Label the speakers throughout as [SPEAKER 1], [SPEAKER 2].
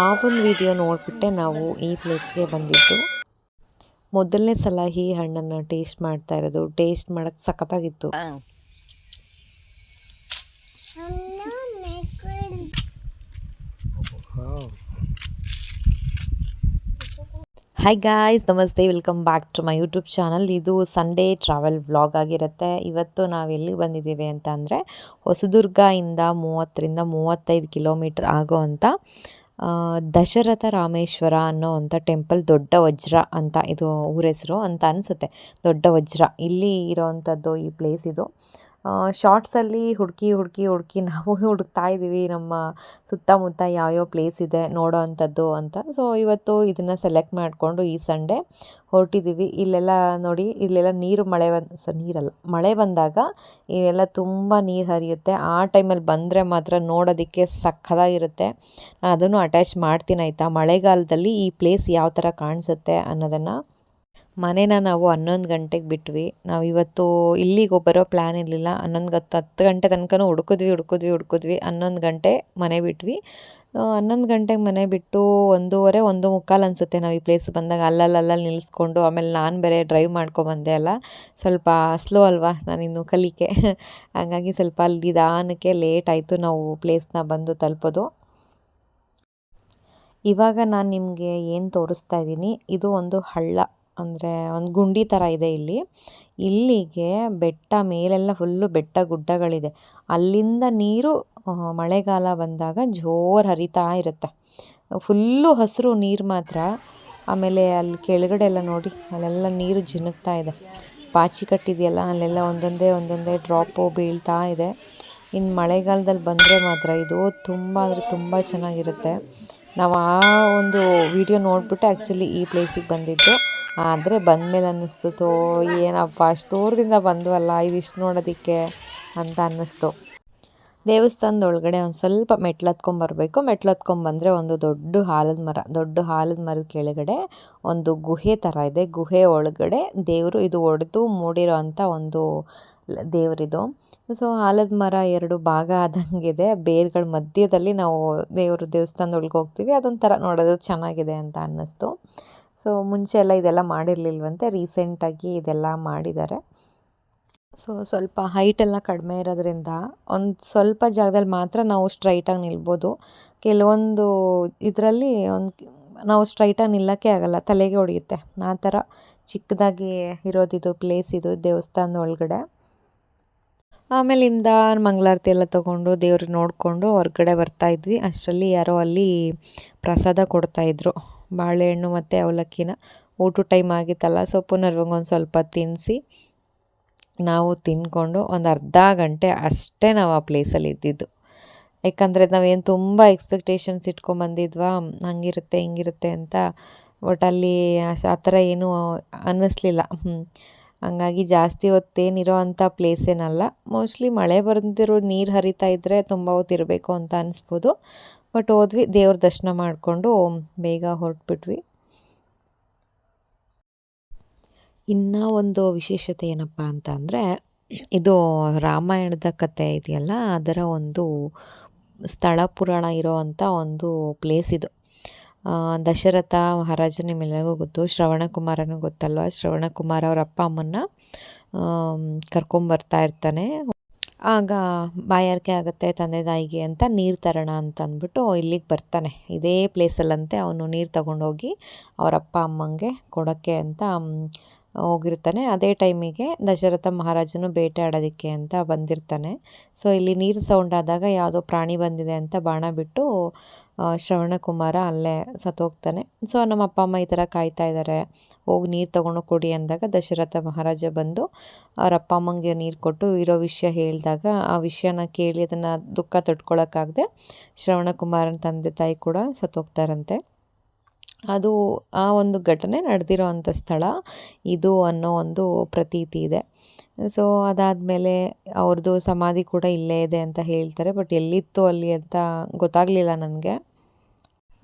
[SPEAKER 1] ಆ ಒಂದು ವಿಡಿಯೋ ನೋಡಿಬಿಟ್ಟೆ ನಾವು ಈ ಪ್ಲೇಸ್ಗೆ ಬಂದಿದ್ದು. ಮೊದಲನೇ ಸಲ ಈ ಹಣ್ಣನ್ನು ಟೇಸ್ಟ್ ಮಾಡ್ತಾ ಇರೋದು. ಟೇಸ್ಟ್ ಮಾಡೋಕ್ಕೆ ಸಖತ್ತಾಗಿತ್ತು. ಹಾಯ್ ಗಾಯ್ಸ್ ನಮಸ್ತೆ welcome back to my YouTube channel ಇದು ಸಂಡೇ ಟ್ರಾವೆಲ್ ವ್ಲಾಗ್ ಆಗಿರುತ್ತೆ. ಇವತ್ತು ನಾವು ಎಲ್ಲಿ ಬಂದಿದ್ದೀವಿ ಅಂತ ಅಂದರೆ ಹೊಸದುರ್ಗ ಇಂದ ಮೂವತ್ತರಿಂದ ಮೂವತ್ತೈದು ಕಿಲೋಮೀಟ್ರ್ ಆಗೋವಂಥ ಆ, ದಶರಥ ರಾಮೇಶ್ವರ ಅನ್ನೋ ಅಂಥ ಟೆಂಪಲ್ ದೊಡ್ಡ ವಜ್ರ ಅಂತ ಇದು ಊರ ಹೆಸರು ಅಂತ ಅನಿಸುತ್ತೆ. ದೊಡ್ಡ ವಜ್ರ. ಇಲ್ಲಿ ಇರೋವಂಥದ್ದು ಈ ಪ್ಲೇಸ್ ಇದು. ಶಾರ್ಟ್ಸಲ್ಲಿ ಹುಡುಕಿ ಹುಡುಕಿ ಹುಡುಕಿ ನಾವು ಹುಡುಕ್ತಾ ಇದ್ದೀವಿ ನಮ್ಮ ಸುತ್ತಮುತ್ತ ಯಾವ್ಯಾವ ಪ್ಲೇಸ್ ಇದೆ, ನೋಡೋ ಅಂಥದ್ದು ಅಂತ. ಸೊ ಇವತ್ತು ಇದನ್ನು ಸೆಲೆಕ್ಟ್ ಮಾಡಿಕೊಂಡು ಈ ಸಂಡೇ ಹೊರಟಿದ್ದೀವಿ ಇಲ್ಲೆಲ್ಲ ನೋಡಿ, ಇಲ್ಲೆಲ್ಲ ನೀರು ಮಳೆ ಬಂದು ಸೊ ನೀರಲ್ಲ, ಮಳೆ ಬಂದಾಗ ಇಲ್ಲೆಲ್ಲ ತುಂಬ ನೀರು ಹರಿಯುತ್ತೆ. ಆ ಟೈಮಲ್ಲಿ ಬಂದರೆ ಮಾತ್ರ ನೋಡೋದಕ್ಕೆ ಸಖದಾಗಿರುತ್ತೆ ನಾನು ಅದನ್ನು ಅಟ್ಯಾಚ್ ಮಾಡ್ತೀನಿ, ಆಯಿತಾ? ಮಳೆಗಾಲದಲ್ಲಿ ಈ ಪ್ಲೇಸ್ ಯಾವ ಥರ ಕಾಣಿಸುತ್ತೆ ಅನ್ನೋದನ್ನು ಮನೇನ ನಾವು ಹನ್ನೊಂದು ಗಂಟೆಗೆ ಬಿಟ್ವಿ. ನಾವು ಇವತ್ತು ಇಲ್ಲಿಗೆ ಬರೋ ಪ್ಲ್ಯಾನ್ ಇರಲಿಲ್ಲ. ಹನ್ನೊಂದು ಹತ್ತು ಹತ್ತು ಗಂಟೆ ತನಕನೂ ಹುಡುಕಿದ್ವಿ ಹುಡುಕಿದ್ವಿ ಹುಡುಕಿದ್ವಿ. ಹನ್ನೊಂದು ಗಂಟೆ ಮನೆ ಬಿಟ್ವಿ. ಹನ್ನೊಂದು ಗಂಟೆಗೆ ಮನೆ ಬಿಟ್ಟು ಒಂದೂವರೆ, ಒಂದು ಮುಕ್ಕಾಲು ಅನಿಸುತ್ತೆ ನಾವು ಈ ಪ್ಲೇಸ್ ಬಂದಾಗ. ಅಲ್ಲಲ್ಲಲ್ಲಿ ನಿಲ್ಲಿಸ್ಕೊಂಡು ಆಮೇಲೆ ನಾನು ಬೇರೆ ಡ್ರೈವ್ ಮಾಡ್ಕೊಬಂದೆ ಅಲ್ಲ. ಸ್ವಲ್ಪ ಸ್ಲೋ ಅಲ್ವಾ ನಾನಿನ್ನು ಕಲಿಕೆ. ಹಾಗಾಗಿ ಸ್ವಲ್ಪ ಅಲ್ಲಿ ನಿಧಾನಕ್ಕೆ ಲೇಟ್ ಆಯಿತು ನಾವು ಪ್ಲೇಸ್ನ ಬಂದು ತಲುಪೋದು. ಇವಾಗ ನಾನು ನಿಮಗೆ ಏನು ತೋರಿಸ್ತಾ ಇದ್ದೀನಿ. ಇದು ಒಂದು ಹಳ್ಳ. ಅಂದರೆ ಒಂದು ಗುಂಡಿ ಥರ ಇದೆ ಇಲ್ಲಿ. ಇಲ್ಲಿಗೆ ಬೆಟ್ಟ ಮೇಲೆಲ್ಲ ಫುಲ್ಲು ಬೆಟ್ಟ ಗುಡ್ಡಗಳಿದೆ. ಅಲ್ಲಿಂದ ನೀರು ಮಳೆಗಾಲ ಬಂದಾಗ ಜೋರು ಹರಿತಾ ಇರುತ್ತೆ. ಫುಲ್ಲು ಹಸಿರು ನೀರು ಮಾತ್ರ. ಆಮೇಲೆ ಅಲ್ಲಿ ಕೆಳಗಡೆ ಎಲ್ಲ ನೋಡಿ, ಅಲ್ಲೆಲ್ಲ ನೀರು ಜಿನುಗ್ತಾ ಇದೆ. ಪಾಚಿ ಕಟ್ಟಿದೆಯಲ್ಲ, ಅಲ್ಲೆಲ್ಲ ಒಂದೊಂದೇ ಒಂದೊಂದೇ ಡ್ರಾಪು ಬೀಳ್ತಾ ಇದೆ. ಇನ್ನು ಮಳೆಗಾಲದಲ್ಲಿ ಬಂದರೆ ಮಾತ್ರ ಇದು ತುಂಬ ಅಂದರೆ ತುಂಬ ಚೆನ್ನಾಗಿರುತ್ತೆ. ನಾವು ಆ ಒಂದು ವಿಡಿಯೋ ನೋಡಿಬಿಟ್ಟು ಆ್ಯಕ್ಚುಲಿ ಈ ಪ್ಲೇಸಿಗೆ ಬಂದಿದ್ದು. ಆದರೆ ಬಂದಮೇಲೆ ಅನ್ನಿಸ್ತು, ಏನಪ್ಪ, ಅಷ್ಟು ದೂರದಿಂದ ಬಂದ್ವಲ್ಲ, ಇದಿಷ್ಟು ನೋಡೋದಕ್ಕೆ ಅಂತ ಅನ್ನಿಸ್ತು. ದೇವಸ್ಥಾನದ ಒಳಗಡೆ ಒಂದು ಸ್ವಲ್ಪ ಮೆಟ್ಲು ಹತ್ಕೊಂಬರ್ಬೇಕು ಮೆಟ್ಲು ಹತ್ಕೊಂಬಂದರೆ ಒಂದು ದೊಡ್ಡ ಹಾಲದ ಮರ, ದೊಡ್ಡ ಹಾಲದ ಮರದ ಕೆಳಗಡೆ ಒಂದು ಗುಹೆ ಥರ ಇದೆ. ಗುಹೆ ಒಳಗಡೆ ದೇವರು ಇದು ಒಡೆದು ಮೂಡಿರೋ ಒಂದು ದೇವರಿದು. ಸೊ ಆಲದ ಮರ ಎರಡು ಭಾಗ ಆದಂಗಿದೆ. ಬೇರ್ಗಳ ಮಧ್ಯದಲ್ಲಿ ನಾವು ದೇವರು ದೇವಸ್ಥಾನದೊಳಗೆ ಹೋಗ್ತೀವಿ. ಅದೊಂಥರ ನೋಡೋದು ಚೆನ್ನಾಗಿದೆ ಅಂತ ಅನ್ನಿಸ್ತು. ಸೊ ಮುಂಚೆ ಎಲ್ಲ ಇದೆಲ್ಲ ಮಾಡಿರಲಿಲ್ವಂತೆ. ರೀಸೆಂಟಾಗಿ ಇದೆಲ್ಲ ಮಾಡಿದ್ದಾರೆ. ಸೊ ಸ್ವಲ್ಪ ಹೈಟ್ ಎಲ್ಲ ಕಡಿಮೆ ಇರೋದ್ರಿಂದ ಒಂದು ಸ್ವಲ್ಪ ಜಾಗದಲ್ಲಿ ಮಾತ್ರ ನಾವು ಸ್ಟ್ರೈಟಾಗಿ ನಿಲ್ಬೋದು. ಕೆಲವೊಂದು ಇದರಲ್ಲಿ ಒಂದು ನಾವು ಸ್ಟ್ರೈಟಾಗಿ ನಿಲ್ಲಕ್ಕೆ ಆಗಲ್ಲ. ತಲೆಗೆ ಹೊಡೆಯುತ್ತೆ. ಆ ಥರ ಚಿಕ್ಕದಾಗಿ ಇರೋದಿದು ಪ್ಲೇಸ್ ಇದು ದೇವಸ್ಥಾನದ ಒಳಗಡೆ ಆಮೇಲಿಂದ ಮಂಗಳಾರತಿ ಎಲ್ಲ ತೊಗೊಂಡು ದೇವ್ರಿಗೆ ನೋಡಿಕೊಂಡು ಹೊರಗಡೆ ಬರ್ತಾಯಿದ್ವಿ ಅಷ್ಟರಲ್ಲಿ ಯಾರೋ ಅಲ್ಲಿ ಪ್ರಸಾದ ಕೊಡ್ತಾಯಿದ್ರು ಬಾಳೆಹಣ್ಣು ಮತ್ತು ಅವಲಕ್ಕಿನ. ಊಟ ಟೈಮ್ ಆಗಿತ್ತಲ್ಲ, ಸೊ ನರ್ವಂಗೆ ಒಂದು ಸ್ವಲ್ಪ ತಿನ್ನಿಸಿ ನಾವು ತಿಂದ್ಕೊಂಡು ಒಂದು ಅರ್ಧ ಗಂಟೆ ಅಷ್ಟೇ ನಾವು ಆ ಪ್ಲೇಸಲ್ಲಿ ಇದ್ದಿದ್ದು. ಯಾಕಂದರೆ ನಾವೇನು ತುಂಬ ಎಕ್ಸ್ಪೆಕ್ಟೇಷನ್ಸ್ ಇಟ್ಕೊಂಬಂದಿದ್ವಾ, ಹಂಗಿರುತ್ತೆ, ಹಿಂಗಿರುತ್ತೆ ಅಂತ ಒಟ್ಟಲ್ಲಿ ಆ ಥರ ಏನೂ ಅನ್ನಿಸ್ಲಿಲ್ಲ. ಹಂಗಾಗಿ ಜಾಸ್ತಿ ಹೊತ್ತೇನಿರೋ ಅಂಥ ಪ್ಲೇಸ್ ಏನಲ್ಲ. ಮೋಸ್ಟ್ಲಿ ಮಳೆ ಬಂದಿರೋ ನೀರು ಹರಿತಾ ಇದ್ದರೆ ತುಂಬ ಹೊತ್ತಿರಬೇಕು ಅಂತ ಅನಿಸ್ಬೋದು. ಬಟ್ ಹೋದ್ವಿ, ದೇವ್ರ ದರ್ಶನ ಮಾಡಿಕೊಂಡು ಬೇಗ ಹೊರಟ್ಬಿಟ್ವಿ. ಇನ್ನೂ ಒಂದು ವಿಶೇಷತೆ ಏನಪ್ಪ ಅಂತ ಅಂದರೆ ಇದು ರಾಮಾಯಣದ ಕತೆ ಇದೆಯಲ್ಲ, ಅದರ ಒಂದು ಸ್ಥಳ ಪುರಾಣ ಇರೋವಂಥ ಒಂದು ಪ್ಲೇಸ್ ಇದು. ದಶರಥ ಮಹಾರಾಜ ನಿಮ್ಮೆಲ್ಲರಿಗೂ ಗೊತ್ತು ಶ್ರವಣ ಕುಮಾರನೂ ಗೊತ್ತಲ್ವ? ಶ್ರವಣ ಕುಮಾರ ಅವ್ರ ಅಪ್ಪ ಅಮ್ಮನ್ನ ಕರ್ಕೊಂಬರ್ತಾ ಇರ್ತಾನೆ. ಆಗ ಬಾಯಾರಿಕೆ ಆಗುತ್ತೆ, ತಂದೆ ತಾಯಿಗೆ ಅಂತ ನೀರು ತರೋಣ ಅಂತ ಅಂದ್ಬಿಟ್ಟು ಇಲ್ಲಿಗೆ ಬರ್ತಾನೆ. ಇದೇ ಪ್ಲೇಸಲ್ಲಂತೆ ಅವನು ನೀರು ತಗೊಂಡೋಗಿ ಅವರ ಅಪ್ಪ ಅಮ್ಮಂಗೆ ಕೊಡೋಕ್ಕೆ ಅಂತ ಹೋಗಿರ್ತಾನೆ. ಅದೇ ಟೈಮಿಗೆ ದಶರಥ ಮಹಾರಾಜನು ಬೇಟೆ ಆಡೋದಕ್ಕೆ ಅಂತ ಬಂದಿರ್ತಾನೆ. ಸೊ, ಇಲ್ಲಿ ನೀರು ಸೌಂಡ್ ಆದಾಗ ಯಾವುದೋ ಪ್ರಾಣಿ ಬಂದಿದೆ ಅಂತ ಬಾಣ ಬಿಟ್ಟು ಆ, ಶ್ರವಣ ಕುಮಾರ ಅಲ್ಲೇ ಸತ್ತೋಗ್ತಾನೆ. ಸೊ ನಮ್ಮ ಅಪ್ಪ ಅಮ್ಮ ಈ ಥರ ಕಾಯ್ತಾ ಇದ್ದಾರೆ. ಹೋಗಿ ನೀರು ತೊಗೊಂಡು ಕೊಡಿ ಅಂದಾಗ ದಶರಥ ಮಹಾರಾಜ ಬಂದು ಅವ್ರ ಅಪ್ಪ ಅಮ್ಮಂಗೆ ನೀರು ಕೊಟ್ಟು ಇರೋ ವಿಷಯ ಹೇಳಿದಾಗ ಆ ವಿಷಯನ ಕೇಳಿ ಅದನ್ನು ದುಃಖ ತೊಟ್ಕೊಳ್ಳೋಕ್ಕಾಗದೆ ಶ್ರವಣ ಕುಮಾರನ ತಂದೆ ತಾಯಿ ಕೂಡ ಸತ್ತೋಗ್ತಾರಂತೆ. ಅದು ಆ ಒಂದು ಘಟನೆ ನಡೆದಿರೋ ಅಂಥ ಸ್ಥಳ ಇದು ಅನ್ನೋ ಒಂದು ಪ್ರತೀತಿ ಇದೆ. ಸೊ ಅದಾದಮೇಲೆ ಅವ್ರದ್ದು ಸಮಾಧಿ ಕೂಡ ಇಲ್ಲೇ ಇದೆ ಅಂತ ಹೇಳ್ತಾರೆ. ಬಟ್ ಎಲ್ಲಿತ್ತು ಅಲ್ಲಿ ಅಂತ ಗೊತ್ತಾಗಲಿಲ್ಲ ನನಗೆ.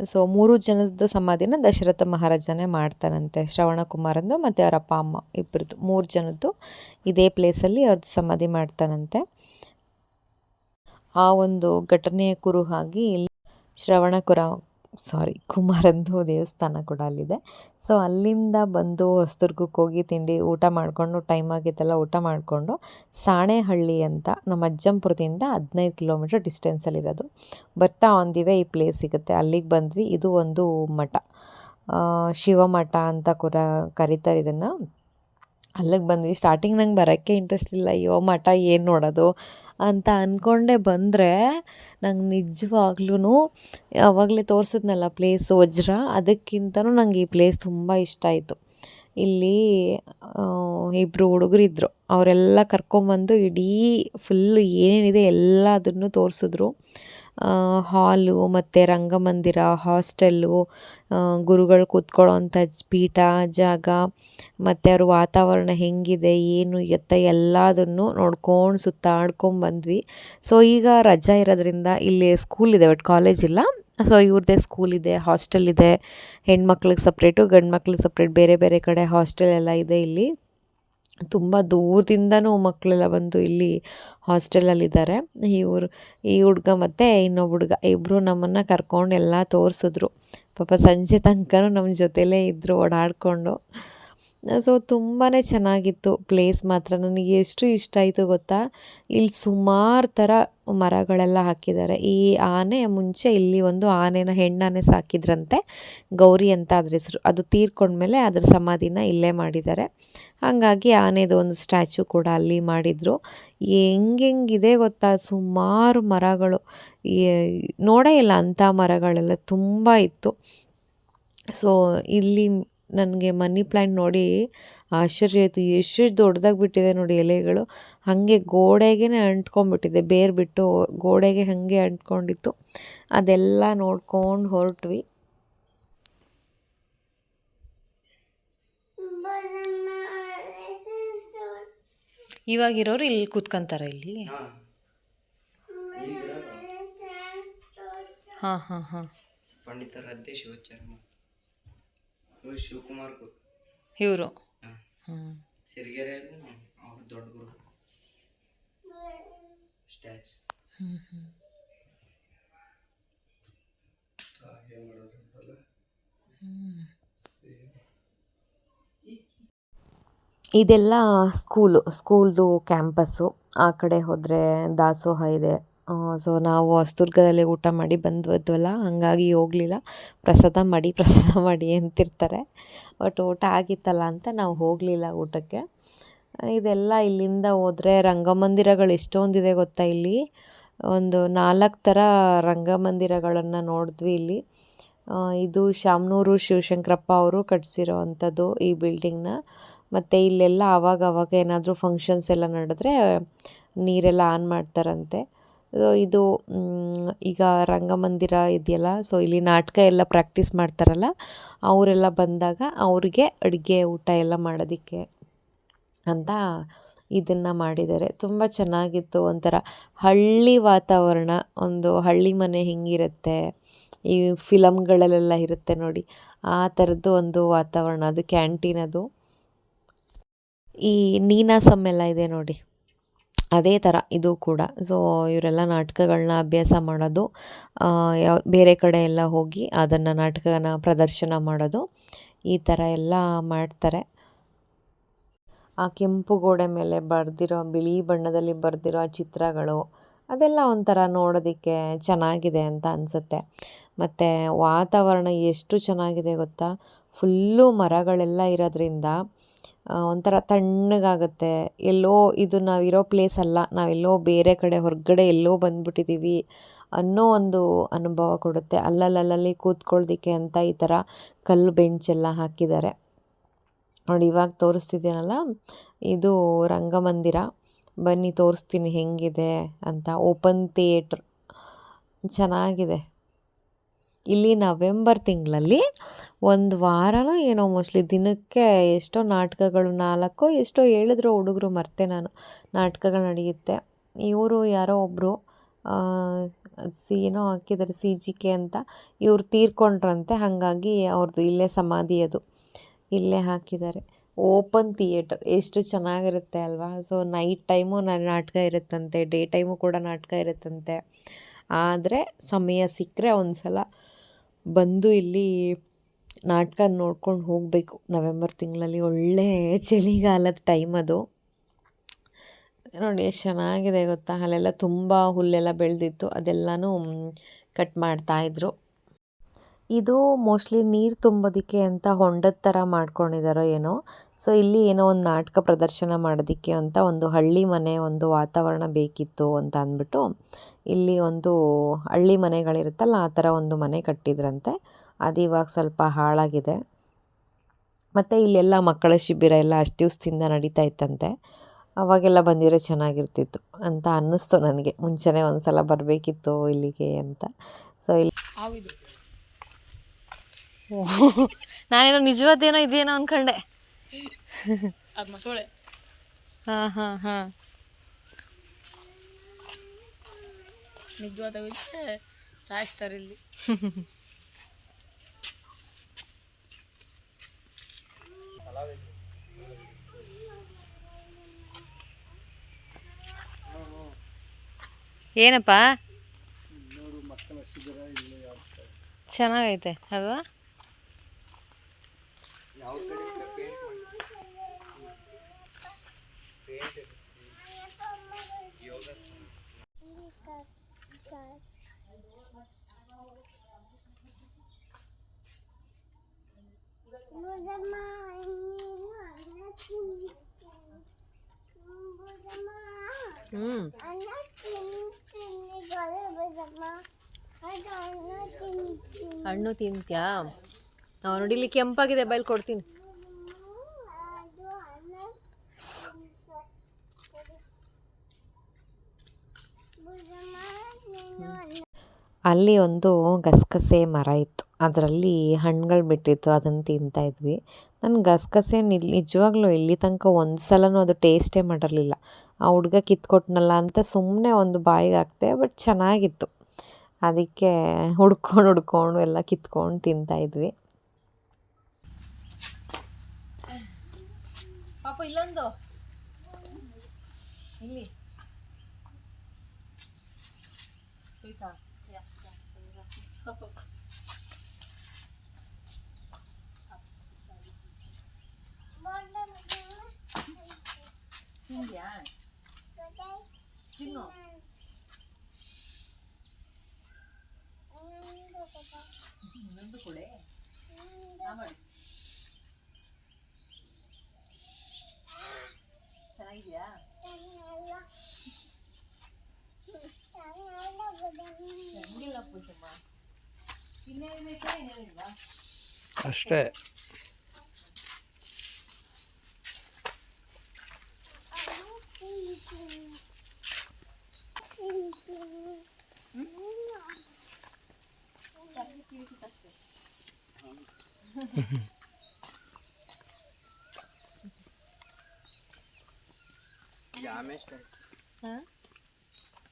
[SPEAKER 1] ಸೊ ಮೂರು ಜನದ ಸಮಾಧಿನ ದಶರಥ ಮಹಾರಾಜನೇ ಮಾಡ್ತಾನಂತೆ, ಶ್ರವಣ ಕುಮಾರಂದು ಮತ್ತು ಅವರ ಅಪ್ಪ, ಅಮ್ಮ ಇಬ್ಬರದ್ದು ಮೂರು ಜನದ್ದು ಇದೇ ಪ್ಲೇಸಲ್ಲಿ ಅವ್ರದ್ದು ಸಮಾಧಿ ಮಾಡ್ತಾನಂತೆ. ಆ ಒಂದು ಘಟನೆಯ ಕುರುಹಾಗಿ ಶ್ರವಣ ಕುರ ಸಾರಿ, ಕುಮಾರಂದು ದೇವಸ್ಥಾನ ಕೂಡ ಅಲ್ಲಿದೆ. ಸೊ ಅಲ್ಲಿಂದ ಬಂದು ಹೊಸದುರ್ಗಕ್ಕೆ ಹೋಗಿ ತಿಂಡಿ ಊಟ ಮಾಡಿಕೊಂಡು ಟೈಮ್ ಆಗಿತ್ತಲ್ಲ ಊಟ ಮಾಡಿಕೊಂಡು, ಸಾಣೆಹಳ್ಳಿ ಅಂತ ನಮ್ಮ ಅಜ್ಜಂಪುರದಿಂದ ಹದಿನೈದು ಕಿಲೋಮೀಟ್ರ್ ಡಿಸ್ಟೆನ್ಸಲ್ಲಿರೋದು ಬರ್ತಾ ಆನ್ ದಿ ವೇ ಈ ಪ್ಲೇಸ್ ಸಿಗುತ್ತೆ. ಅಲ್ಲಿಗೆ ಬಂದ್ವಿ. ಇದು ಒಂದು ಮಠ. ಶಿವಮಠ ಅಂತ ಕೂಡ ಕರೀತಾರೆ ಇದನ್ನು. ಅಲ್ಲಿಗೆ ಬಂದ್ವಿ. ಸ್ಟಾರ್ಟಿಂಗ್ ನಂಗೆ ಬರೋಕ್ಕೆ ಇಂಟ್ರೆಸ್ಟ್ ಇಲ್ಲ. ಅಯ್ಯೋ, ಮಠ ಏನು ನೋಡೋದು ಅಂತ ಅಂದ್ಕೊಂಡೆ ಬಂದರೆ ನಂಗೆ ನಿಜವಾಗ್ಲೂ ಆವಾಗಲೇ ತೋರಿಸಿದ್ನಲ್ಲ ಪ್ಲೇಸ್ ವಜ್ರ, ಅದಕ್ಕಿಂತನೂ ನಂಗೆ ಈ ಪ್ಲೇಸ್ ತುಂಬ ಇಷ್ಟ ಆಯಿತು. ಇಲ್ಲಿ ಇಬ್ಬರು ಹುಡುಗರಿದ್ರು ಅವರೆಲ್ಲ ಕರ್ಕೊಂಬಂದು ಇಡೀ ಫುಲ್ಲು ಏನೇನಿದೆ ಎಲ್ಲದನ್ನು ತೋರಿಸಿದ್ರು. ಹಾಲು ಮತ್ತು ರಂಗಮಂದಿರ, ಹಾಸ್ಟೆಲ್ಲು ಗುರುಗಳು ಕೂತ್ಕೊಳ್ಳೋವಂಥ ಪೀಠ, ಜಾಗ, ಮತ್ತು ಅವ್ರ ವಾತಾವರಣ ಹೆಂಗಿದೆ, ಏನು ಎತ್ತ ಎಲ್ಲದನ್ನು ನೋಡ್ಕೊಂಡು ಸುತ್ತಾಡ್ಕೊಂಡು ಬಂದ್ವಿ. ಸೊ ಈಗ ರಜಾ ಇರೋದ್ರಿಂದ ಇಲ್ಲಿ ಸ್ಕೂಲ್ ಇದೆ ಬಟ್ ಕಾಲೇಜ್ ಇಲ್ಲ. ಸೊ ಇವ್ರದ್ದೇ ಸ್ಕೂಲ್ ಇದೆ ಹಾಸ್ಟೆಲ್ ಇದೆ. ಹೆಣ್ಮಕ್ಳಿಗೆ ಸಪ್ರೇಟು ಗಂಡು ಮಕ್ಳಿಗೆ ಸಪ್ರೇಟ್ ಬೇರೆ ಬೇರೆ ಕಡೆ ಹಾಸ್ಟೆಲ್ ಎಲ್ಲ ಇದೆ ಇಲ್ಲಿ. ತುಂಬ ದೂರದಿಂದನೂ ಮಕ್ಕಳೆಲ್ಲ ಬಂದು ಇಲ್ಲಿ ಹಾಸ್ಟೆಲಲ್ಲಿದ್ದಾರೆ. ಇವರು ಈ ಹುಡುಗ ಮತ್ತು ಇನ್ನೊಬ್ಬ ಹುಡುಗ ಇಬ್ಬರು ನಮ್ಮನ್ನು ಕರ್ಕೊಂಡು ಎಲ್ಲ ತೋರಿಸಿದ್ರು. ಪಾಪ ಸಂಜೆ ತನಕನೂ ನಮ್ಮ ಜೊತೆಲೇ ಇದ್ದರು ಓಡಾಡಿಕೊಂಡು. ಸೊ ತುಂಬಾ ಚೆನ್ನಾಗಿತ್ತು ಪ್ಲೇಸ್ ಮಾತ್ರ. ನನಗೆ ಎಷ್ಟು ಇಷ್ಟ ಆಯಿತು ಗೊತ್ತಾ? ಇಲ್ಲಿ ಸುಮಾರು ಥರ ಮರಗಳೆಲ್ಲ ಹಾಕಿದ್ದಾರೆ. ಈ ಆನೆ ಮುಂಚೆ ಇಲ್ಲಿ ಒಂದು ಆನೆನ ಹೆಣ್ಣಾನೆ ಸಾಕಿದ್ರಂತೆ. ಗೌರಿ ಅಂತ ಅದ್ರ ಹೆಸರು. ಅದು ತೀರ್ಕೊಂಡ್ಮೇಲೆ ಅದ್ರ ಸಮಾಧಿನ ಇಲ್ಲೇ ಮಾಡಿದ್ದಾರೆ. ಹಾಗಾಗಿ ಆನೆದು ಒಂದು ಸ್ಟ್ಯಾಚು ಕೂಡ ಅಲ್ಲಿ ಮಾಡಿದರು. ಹೆಂಗೆಂಗಿದೆ ಗೊತ್ತಾ? ಸುಮಾರು ಮರಗಳು. ನೋಡೇ ಇಲ್ಲ ಅಂಥ ಮರಗಳೆಲ್ಲ ತುಂಬ ಇತ್ತು. ಸೊ ಇಲ್ಲಿ ನನಗೆ ಮನಿ ಪ್ಲ್ಯಾಂಟ್ ನೋಡಿ ಆಶ್ಚರ್ಯ ಆಯಿತು. ಎಷ್ಟು ದೊಡ್ಡದಾಗಿ ಬಿಟ್ಟಿದೆ ನೋಡಿ ಎಲೆಗಳು. ಹಾಗೆ ಗೋಡೆಗೆ ಅಂಟ್ಕೊಂಡ್ಬಿಟ್ಟಿದೆ ಬೇರು ಬಿಟ್ಟು ಗೋಡೆಗೆ ಹಾಗೆ ಅಂಟ್ಕೊಂಡಿತ್ತು. ಅದೆಲ್ಲ ನೋಡ್ಕೊಂಡು ಹೊರಟ್ವಿ. ಇವಾಗಿರೋರು ಇಲ್ಲಿ ಕೂತ್ಕೊಂತಾರೆ ಇಲ್ಲಿ? ಹಾಂ. ಹಾಂ ಹಾಂ
[SPEAKER 2] ಪಂಡಿತರ ಅಧ್ಯಕ್ಷ ಮಾಸ್ತರ ಇವರು ಶಿವಕುಮಾರ್
[SPEAKER 1] ಇವರು?
[SPEAKER 2] ಸಿರಿಗೆರೆಯಲ್ಲಿ ಅವ್ರ ದೊಡ್ಡ ಗುರು. ಸ್ಟ್ಯಾಚ್.
[SPEAKER 1] ಇದೆಲ್ಲ ಸ್ಕೂಲು ಸ್ಕೂಲ್ದು ಕ್ಯಾಂಪಸ್ಸು ಆ ಕಡೆ ಹೋದರೆ ದಾಸೋಹ ಇದೆ. ಸೊ ನಾವು ಹೊಸದುರ್ಗದಲ್ಲಿ ಊಟ ಮಾಡಿ ಬಂದ್ವದ್ವಲ್ಲ, ಹಾಗಾಗಿ ಹೋಗಲಿಲ್ಲ. ಪ್ರಸಾದ ಮಾಡಿ ಪ್ರಸಾದ ಮಾಡಿ ಅಂತಿರ್ತಾರೆ. ಬಟ್ ಊಟ ಆಗಿತ್ತಲ್ಲ ಅಂತ ನಾವು ಹೋಗಲಿಲ್ಲ ಊಟಕ್ಕೆ. ಇದೆಲ್ಲ ಇಲ್ಲಿಂದ ಹೋದರೆ ರಂಗಮಂದಿರಗಳು ಎಷ್ಟೊಂದಿದೆ ಗೊತ್ತಾ ಇಲ್ಲಿ? ಒಂದು ನಾಲ್ಕು ಥರ ರಂಗಮಂದಿರಗಳನ್ನು ನೋಡಿದ್ವಿ ಇಲ್ಲಿ. ಇದು ಶಾಮನೂರು ಶಿವಶಂಕರಪ್ಪ ಅವರು ಕಟ್ಸಿರೋ ಅಂಥದ್ದು ಈ ಬಿಲ್ಡಿಂಗ್ನ ಮತ್ತು ಇಲ್ಲೆಲ್ಲ ಆವಾಗ ಆವಾಗ ಏನಾದರೂ ಫಂಕ್ಷನ್ಸ್ ಎಲ್ಲ ನಡೆದ್ರೆ ನೀರೆಲ್ಲ ಆನ್ ಮಾಡ್ತಾರಂತೆ. ಇದು ಈಗ ರಂಗಮಂದಿರ ಇದೆಯಲ್ಲ, ಸೊ ಇಲ್ಲಿ ನಾಟಕ ಎಲ್ಲ ಪ್ರಾಕ್ಟೀಸ್ ಮಾಡ್ತಾರಲ್ಲ, ಅವರೆಲ್ಲ ಬಂದಾಗ ಅವ್ರಿಗೆ ಅಡುಗೆ ಊಟ ಎಲ್ಲ ಮಾಡೋದಕ್ಕೆ ಅಂತ ಇದನ್ನು ಮಾಡಿದ್ದಾರೆ. ತುಂಬ ಚೆನ್ನಾಗಿತ್ತು ಒಂಥರ ಹಳ್ಳಿ ವಾತಾವರಣ, ಒಂದು ಹಳ್ಳಿ ಮನೆ ಹೆಂಗಿರುತ್ತೆ, ಈ ಫಿಲಮ್ಗಳಲ್ಲೆಲ್ಲ ಇರುತ್ತೆ ನೋಡಿ, ಆ ಥರದ್ದು ಒಂದು ವಾತಾವರಣ, ಅದು ಕ್ಯಾಂಟೀನ್ ಅದು. ಈ ನೀನಾಸಮ್ ಎಲ್ಲ ಇದೆ ನೋಡಿ. ಅದೇ ಥರ ಇದು ಕೂಡ. ಸೊ ಇವರೆಲ್ಲ ನಾಟಕಗಳನ್ನ ಅಭ್ಯಾಸ ಮಾಡೋದು ಯಾವ ಬೇರೆ ಕಡೆ ಎಲ್ಲ ಹೋಗಿ ಅದನ್ನು ನಾಟಕನ ಪ್ರದರ್ಶನ ಮಾಡೋದು, ಈ ಥರ ಎಲ್ಲ ಮಾಡ್ತಾರೆ. ಆ ಕೆಂಪು ಗೋಡೆ ಮೇಲೆ ಬರೆದಿರೋ, ಬಿಳಿ ಬಣ್ಣದಲ್ಲಿ ಬರೆದಿರೋ ಚಿತ್ರಗಳು, ಅದೆಲ್ಲ ಒಂಥರ ನೋಡೋದಕ್ಕೆ ಚೆನ್ನಾಗಿದೆ ಅಂತ ಅನಿಸುತ್ತೆ. ಮತ್ತು ವಾತಾವರಣ ಎಷ್ಟು ಚೆನ್ನಾಗಿದೆ ಗೊತ್ತಾ? ಫುಲ್ಲು ಮರಗಳೆಲ್ಲ ಇರೋದ್ರಿಂದ ಒಂಥರ ತಣ್ಣಗಾಗುತ್ತೆ. ಎಲ್ಲೋ ಇದು ನಾವಿರೋ ಪ್ಲೇಸ್ ಅಲ್ಲ ನಾವೆಲ್ಲೋ ಬೇರೆ ಕಡೆ ಹೊರಗಡೆ ಎಲ್ಲೋ ಬಂದ್ಬಿಟ್ಟಿದ್ದೀವಿ ಅನ್ನೋ ಒಂದು ಅನುಭವ ಕೊಡುತ್ತೆ. ಅಲ್ಲಲ್ಲಲ್ಲಿ ಕೂತ್ಕೊಳ್ಳೋದಕ್ಕೆ ಅಂತ ಈ ಥರ ಕಲ್ಲು ಬೆಂಚೆಲ್ಲ ಹಾಕಿದ್ದಾರೆ. ನೋಡಿ, ಇವಾಗ ತೋರಿಸ್ತಿದ್ದೀನಲ್ಲ, ಇದು ರಂಗಮಂದಿರ. ಬನ್ನಿ ತೋರಿಸ್ತೀನಿ ಹೆಂಗಿದೆ ಅಂತ. ಓಪನ್ ಥಿಯೇಟ್ರ್ ಚೆನ್ನಾಗಿದೆ. ಇಲ್ಲಿ ನವೆಂಬರ್ ತಿಂಗಳಲ್ಲಿ ಒಂದು ವಾರನೋ ಏನೋ ಮೋಸ್ಟ್ಲಿ ದಿನಕ್ಕೆ ಎಷ್ಟೋ ನಾಟಕಗಳು, ನಾಲ್ಕೋ ಎಷ್ಟೋ ಹೇಳಿದ್ರು ಹುಡುಗರು ಮರ್ತೆ ನಾನು ನಾಟಕಗಳು ನಡೆಯುತ್ತೆ. ಇವರು ಯಾರೋ ಒಬ್ಬರು ಸಿ, ಏನೋ ಹಾಕಿದ್ದಾರೆ ಸಿ ಜಿ ಕೆ ಅಂತ, ಇವ್ರು ತೀರ್ಕೊಂಡ್ರಂತೆ, ಹಾಗಾಗಿ ಅವ್ರದ್ದು ಇಲ್ಲೇ ಸಮಾಧಿ ಅದು. ಇಲ್ಲೇ ಹಾಕಿದ್ದಾರೆ ಓಪನ್ ಥಿಯೇಟರ್, ಎಷ್ಟು ಚೆನ್ನಾಗಿರುತ್ತೆ ಅಲ್ವಾ? ಸೊ, ನೈಟ್ ಟೈಮು ನಾಟಕ ಇರುತ್ತಂತೆ, ಡೇ ಟೈಮು ಕೂಡ ನಾಟಕ ಇರುತ್ತಂತೆ. ಆದರೆ, ಸಮಯ ಸಿಕ್ಕರೆ ಒಂದು ಸಲ ಬಂದು ಇಲ್ಲಿ ನಾಟಕ ನೋಡ್ಕೊಂಡು ಹೋಗಬೇಕು. ನವೆಂಬರ್ ತಿಂಗಳಲ್ಲಿ ಒಳ್ಳೆ ಚಳಿಗಾಲದ ಟೈಮ್ ಅದು. ನೋಡಿ, ಎಷ್ಟು ಚೆನ್ನಾಗಿದೆ ಗೊತ್ತಾ? ಅಲ್ಲೆಲ್ಲ ತುಂಬ ಹುಲ್ಲೆಲ್ಲ ಬೆಳೆದಿತ್ತು. ಅದೆಲ್ಲನೂ ಕಟ್ ಮಾಡ್ತಾಯಿದ್ರು ಇದು ಮೋಸ್ಟ್ಲಿ ನೀರು ತುಂಬೋದಕ್ಕೆ ಅಂತ ಹೊಂಡದ ಥರ ಮಾಡ್ಕೊಂಡಿದ್ದಾರೋ ಏನೋ. ಸೊ ಇಲ್ಲಿ ಏನೋ ಒಂದು ನಾಟಕ ಪ್ರದರ್ಶನ ಮಾಡೋದಿಕ್ಕೆ ಅಂತ ಒಂದು ಹಳ್ಳಿ ಮನೆ ಒಂದು ವಾತಾವರಣ ಬೇಕಿತ್ತು ಅಂತ ಅಂದ್ಬಿಟ್ಟು ಇಲ್ಲಿ ಒಂದು ಹಳ್ಳಿ ಮನೆಗಳಿರುತ್ತಲ್ಲ, ಆ ಥರ ಒಂದು ಮನೆ ಕಟ್ಟಿದ್ರಂತೆ. ಅದು ಇವಾಗ ಸ್ವಲ್ಪ ಹಾಳಾಗಿದೆ. ಮತ್ತು ಇಲ್ಲೆಲ್ಲ ಮಕ್ಕಳ ಶಿಬಿರ ಎಲ್ಲ ಅಷ್ಟು ದಿವಸದಿಂದ ನಡೀತಾ ಇತ್ತಂತೆ. ಅವಾಗೆಲ್ಲ ಬಂದಿರೋ ಚೆನ್ನಾಗಿರ್ತಿತ್ತು ಅಂತ ಅನ್ನಿಸ್ತು ನನಗೆ. ಮುಂಚೆನೇ ಒಂದು ಸಲ ಬರಬೇಕಿತ್ತು ಇಲ್ಲಿಗೆ ಅಂತ. ಸೊ ಇಲ್ಲಿ
[SPEAKER 3] ನಾನೇನೋ ನಿಜವಾದೇನೋ ಇದೇನೋ ಅನ್ಕೊಂಡೆ. ಅದು ಮಸೂಳೆ ಹಾಂ ಹಾಂ ಹಾಂ. ನಿಜವಾದ ಸಾಯಿಸ್ತಾರೆ ಇಲ್ಲಿ. ಏನಪ್ಪ? ಚೆನ್ನಾಗೈತೆ ಅಲ್ವಾ?
[SPEAKER 2] ಯಾವ ಕಡೆಯಿಂದ ಪೇಂಟ್ ಮಾಡಿ ಯೋಗ
[SPEAKER 3] ಹ್ಞೂ ಹಣ್ಣು ತಿಂತ್ಯಾ ನೋಡಿ, ಇಲ್ಲಿ ಕೆಂಪಾಗಿದೆ, ಬೈಲ್ ಕೊಡ್ತೀನಿ.
[SPEAKER 1] ಅಲ್ಲಿ ಒಂದು ಗಸಗಸೆ ಮರ ಇತ್ತು. ಅದರಲ್ಲಿ ಹಣ್ಣುಗಳು ಬಿಟ್ಟಿತ್ತು ಅದನ್ನು ತಿಂತಾ ಇದ್ವಿ. ನಾನು ಗಸಗಸೆ ನಿಲ್ ನಿಜವಾಗ್ಲೂ ಇಲ್ಲಿ ತನಕ ಒಂದು ಸಲನೂ ಅದು ಟೇಸ್ಟೇ ಮಾಡಿರಲಿಲ್ಲ. ಆ ಹುಡುಗ ಕಿತ್ಕೊಟ್ನಲ್ಲ ಅಂತ ಸುಮ್ಮನೆ ಒಂದು ಬಾಯಿಗೆ ಹಾಕ್ದೆ, ಬಟ್ ಚೆನ್ನಾಗಿತ್ತು. ಅದಕ್ಕೆ ಹುಡ್ಕೊಂಡು ಹುಡ್ಕೊಂಡು ಎಲ್ಲ ಕಿತ್ಕೊಂಡು ತಿಂತಾ ಇದ್ವಿ
[SPEAKER 3] ಪಾಪ ಇಲ್ಲೊಂದು ಇಲ್ಲಿ ತಿಂದ್ಯಾ ತಿನ್ನು ನಂದು ಕೊಡೆ ಮಾಡಿ
[SPEAKER 4] ಅಷ್ಟೇ.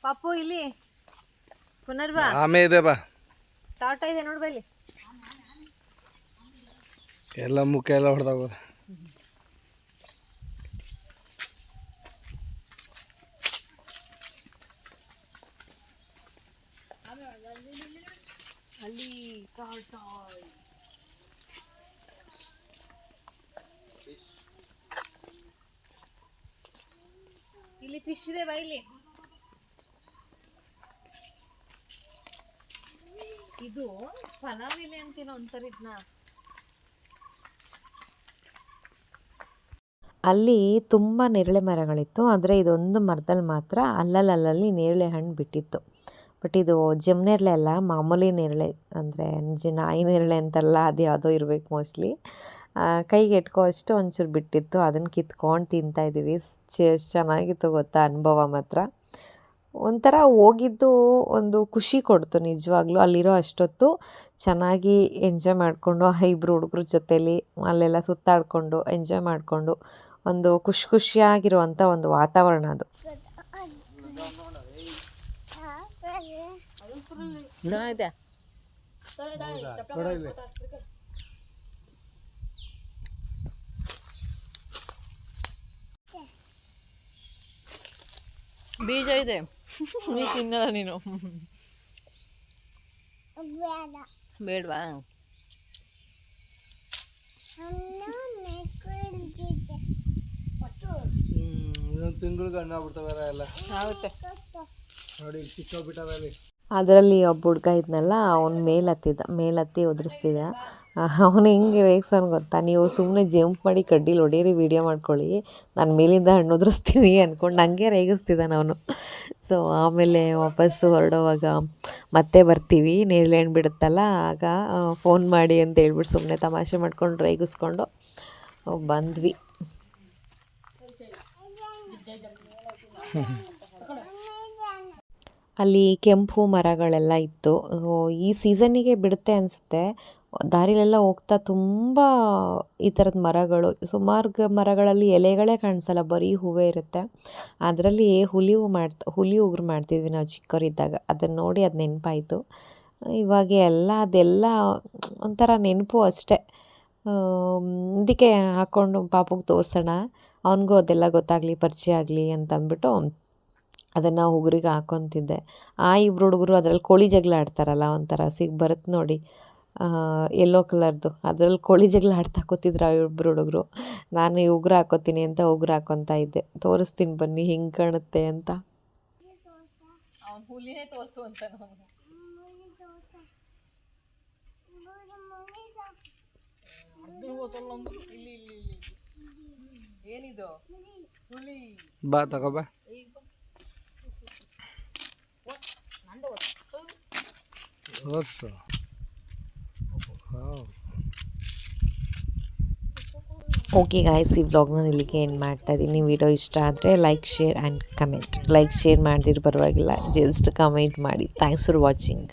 [SPEAKER 3] ಪಾಪು ಇಲ್ಲಿ. ಪುನರ್ವಾ
[SPEAKER 4] ಆಮೇ ಇದೆ ಬಾ.
[SPEAKER 3] ತಾಟ ಇದೆ ನೋಡ್ಬಲ್ಲಿ ಬೈಲಿ
[SPEAKER 4] ಎಲ್ಲ ಮುಖ ಎಲ್ಲ
[SPEAKER 3] ಹೊಡೆದಾಗ ಇಲ್ಲಿ ಫಿಶ್ ಇದೆ ಬೈಲಿ ಇದು ಫಲಾವಿಲೆ ಅಂತೇನೋ ಒಂಥರ ಇದನ್ನ
[SPEAKER 1] ಅಲ್ಲಿ ತುಂಬ ನೇರಳೆ ಮರಗಳಿತ್ತು. ಆದರೆ ಇದೊಂದು ಮರದಲ್ಲಿ ಮಾತ್ರ ಅಲ್ಲಲ್ಲಲ್ಲಿ ನೇರಳೆ ಹಣ್ಣು ಬಿಟ್ಟಿತ್ತು. ಬಟ್ ಇದು ಜಮ್ನೇರಳೆ ಅಲ್ಲ, ಮಾಮೂಲಿ ನೇರಳೆ. ಅಂದರೆ ನಾಯಿ ನೇರಳೆ ಅಂತಲ್ಲ, ಅದು ಯಾವುದೋ ಇರಬೇಕು ಮೋಸ್ಟ್ಲಿ. ಕೈಗೆ ಎಟ್ಕೋ ಅಷ್ಟು ಒಂಚೂರು ಬಿಟ್ಟಿತ್ತು. ಅದನ್ನು ಕಿತ್ಕೊಂಡು ತಿಂತಾಯಿದ್ದೀವಿ ಎಷ್ಟು ಚೆನ್ನಾಗಿತ್ತು ಗೊತ್ತಾ ಅನುಭವ ಮಾತ್ರ. ಒಂಥರ ಹೋಗಿದ್ದು ಒಂದು ಖುಷಿ ಕೊಡ್ತು ನಿಜವಾಗ್ಲೂ. ಅಲ್ಲಿರೋ ಅಷ್ಟೊತ್ತು ಚೆನ್ನಾಗಿ ಎಂಜಾಯ್ ಮಾಡಿಕೊಂಡು, ಆ ಇಬ್ಬರು ಹುಡುಗ್ರ ಜೊತೇಲಿ ಅಲ್ಲೆಲ್ಲ ಸುತ್ತಾಡಿಕೊಂಡು ಎಂಜಾಯ್ ಮಾಡಿಕೊಂಡು ಒಂದು ಖುಷಿ ಖುಷಿಯಾಗಿರುವಂಥ ಒಂದು ವಾತಾವರಣ ಅದು.
[SPEAKER 3] ಬೀಜ ಇದೆ. ನೀ ತಿನ್ನಲ್ಲ ನೀನು.
[SPEAKER 5] ಬೇಡ.
[SPEAKER 3] ಬೇಡವಾ?
[SPEAKER 4] ಇನ್ನೊಂದು ತಿಂಗಳಿಗೆ ಹಣ್ಣು ಆಗ್ಬಿಡ್ತಾವೆ ಎಲ್ಲ.
[SPEAKER 3] ಆಗುತ್ತೆ
[SPEAKER 4] ನೋಡಿ
[SPEAKER 1] ಅದರಲ್ಲಿ ಒಬ್ಬ ಹುಡ್ಗ ಇದ್ನಲ್ಲ ಅವ್ನು ಮೇಲತ್ತಿದ್ದ ಮೇಲತ್ತಿ ಉದುರಿಸ್ತಿದ್ದ ಅವನು ಹೆಂಗೆ ರೇಗ್ಸೋನು ಗೊತ್ತಾ? ನೀವು ಸುಮ್ಮನೆ ಜಂಪ್ ಮಾಡಿ ಕಡ್ಡಿಲಿ ಹೊಡೀರಿ ವೀಡಿಯೋ ಮಾಡ್ಕೊಳ್ಳಿ. ನಾನು ಮೇಲಿಂದ ಹಣ್ಣು ಉದುರಿಸ್ತೀನಿ ಅಂದ್ಕೊಂಡು ಹಂಗೆ ರೇಗಿಸ್ತಿದ್ದಾನೆ ಅವನು. ಸೊ ಆಮೇಲೆ ವಾಪಸ್ಸು ಹೊರಡೋವಾಗ ಮತ್ತೆ ಬರ್ತೀವಿ ನೇರಳೆ ಹಣ್ಣು ಬಿಡುತ್ತಲ್ಲ ಆಗ ಫೋನ್ ಮಾಡಿ ಅಂತ ಹೇಳ್ಬಿಟ್ಟು ಸುಮ್ಮನೆ ತಮಾಷೆ ಮಾಡ್ಕೊಂಡು ರೇಗಿಸ್ಕೊಂಡು ಬಂದ್ವಿ. ಅಲ್ಲಿ ಕೆಂಪು ಮರಗಳೆಲ್ಲ ಇತ್ತು. ಈ ಸೀಸನ್ನಿಗೆ ಬಿಡುತ್ತೆ ಅನಿಸುತ್ತೆ. ದಾರಿಲೆಲ್ಲ ಹೋಗ್ತಾ ತುಂಬ ಈ ಥರದ ಮರಗಳು, ಸುಮಾರು ಮರಗಳಲ್ಲಿ ಎಲೆಗಳೇ ಕಾಣಿಸಲ್ಲ, ಬರೀ ಹೂವೆ ಇರುತ್ತೆ. ಅದರಲ್ಲಿ ಹುಲಿ ಹೂ ಮಾಡ್ತ, ಹುಲಿ ಉಗುರು ಮಾಡ್ತಿದ್ವಿ ನಾವು ಚಿಕ್ಕವರಿದ್ದಾಗ. ಅದನ್ನು ನೋಡಿ ಅದು ನೆನಪಾಯಿತು. ಇವಾಗ ಎಲ್ಲ, ಅದೆಲ್ಲ ಒಂಥರ ನೆನಪು ಅಷ್ಟೇ. ಇದಕ್ಕೆ ಹಾಕ್ಕೊಂಡು ಪಾಪುಗೆ ತೋರಿಸೋಣ. ಅವನಿಗೂ ಅದೆಲ್ಲ ಗೊತ್ತಾಗಲಿ ಪರಿಚಯ ಆಗಲಿ ಅಂತ ಅಂದ್ಬಿಟ್ಟು ಅದನ್ನು ಉಗುರಿಗೆ ಹಾಕೊತಿದ್ದೆ ಆ ಇಬ್ಬರು ಹುಡುಗರು ಅದರಲ್ಲಿ ಕೋಳಿ ಜಗಳ ಆಡ್ತಾರಲ್ಲ ಒಂಥರ ಸಿಗ್ ಬರುತ್ತೆ ನೋಡಿ ಎಲ್ಲೋ ಕಲರ್ದು ಅದರಲ್ಲಿ ಕೋಳಿ ಜಗಳ ಆಡ್ತಾ ಕೂತಿದ್ರು ಆ ಇಬ್ಬರು ಹುಡುಗರು ನಾನು ಈ ಉಗುರು ಹಾಕೋತೀನಿ ಅಂತ ಉಗುರು ಹಾಕ್ಕೊತಾ ಇದ್ದೆ ತೋರಿಸ್ತೀನಿ ಬನ್ನಿ ಹಿಂಗೆ ಕಾಣುತ್ತೆ ಅಂತ
[SPEAKER 3] ಇಲ್ಲಿ ಇಲ್ಲಿ ಏನಿದು? ಹುಲಿ.
[SPEAKER 4] ಬಾ ತಗೋಬಾ ತೋರಿಸು
[SPEAKER 1] ಓಕೆ ಗಾಯ್ಸ್ ಈ ವ್ಲಾಗ್ನ ಇಲ್ಲಿಗೆ ಎಂಡ್ ಮಾಡ್ತಾ ಇದ್ದೀನಿ ವಿಡಿಯೋ ಇಷ್ಟ ಆದರೆ like share and comment like share ಮಾಡಿದ್ರೆ ಪರವಾಗಿಲ್ಲ. ಜಸ್ಟ್ ಕಮೆಂಟ್ ಮಾಡಿ. Thanks for watching